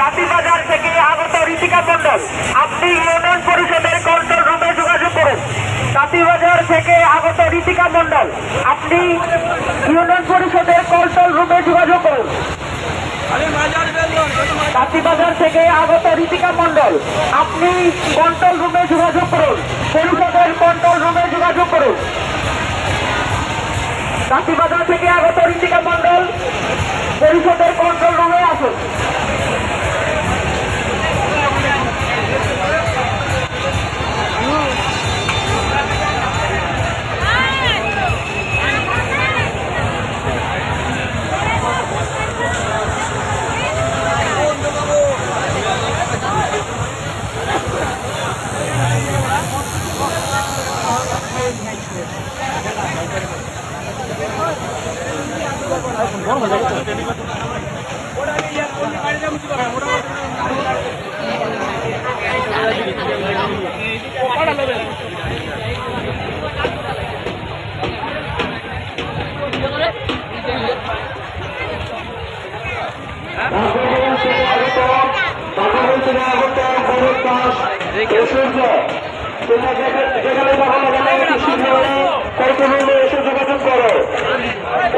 তাঁতিবাজার থেকে আগত ঋতিকা মণ্ডল আপনি ইউনিয়ন পরিষদের কন্ট্রোল রুমে যোগাযোগ করুন। তাঁতিবাজার থেকে আগত ঋতিকা মণ্ডল আপনি ইউনিয়ন পরিষদের কন্ট্রোল রুমে যোগাযোগ করুন। তাঁতিবাজার থেকে আগত ঋতিকা মণ্ডল আপনি কন্ট্রোল রুমে যোগাযোগ করুন। পরিষদের কন্ট্রোল রুমে যোগাযোগ করুন। তাঁতিবাজার থেকে আগত ঋতিকা মণ্ডল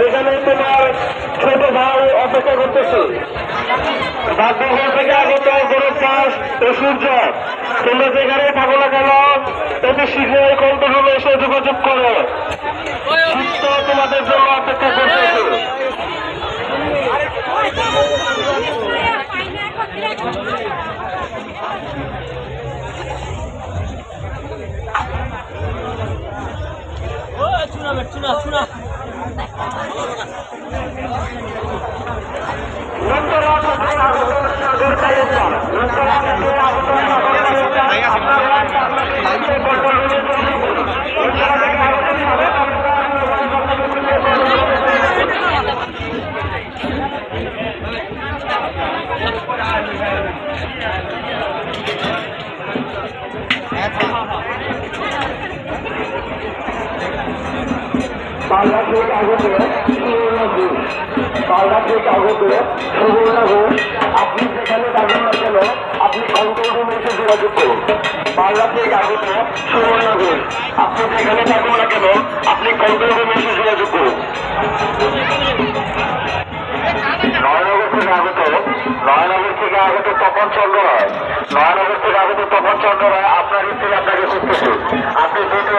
এখানে তোমার ছোট ভাই অপেক্ষা করতেছে বাধ্যঘর থেকে আগত গরম চাষ ও সূর্য। তোমরা যেখানে থাকো না কেন? তুমি শীঘ্রই কন্ট্রোল এসে যোগাযোগ করো। তোমাদের জন্য অপেক্ষা করতেছে বাংলাদেশ আগতে সুবর্ণপুর বাংলাদেশ আগতে সুবর্ণপুর আপনি যেখানে থাকেন না কেন? আপনি কন্ট্রোল রুমে এসে যোগাযোগ করুন বাংলাদেশ আগতে সুবর্ণপুর আপনি যেখানে থাকুন না কেন? আপনি কন্ট্রোল রুমে এসে যোগাযোগ করুন। থেকে আগত, নয়নগর থেকে আগত তপন চন্দ্র রায়। নয়নগর থেকে আগত তপন চন্দ্র রায়, আপনার স্ত্রী আপনাকে খুঁজতেছে। আপনি দুটো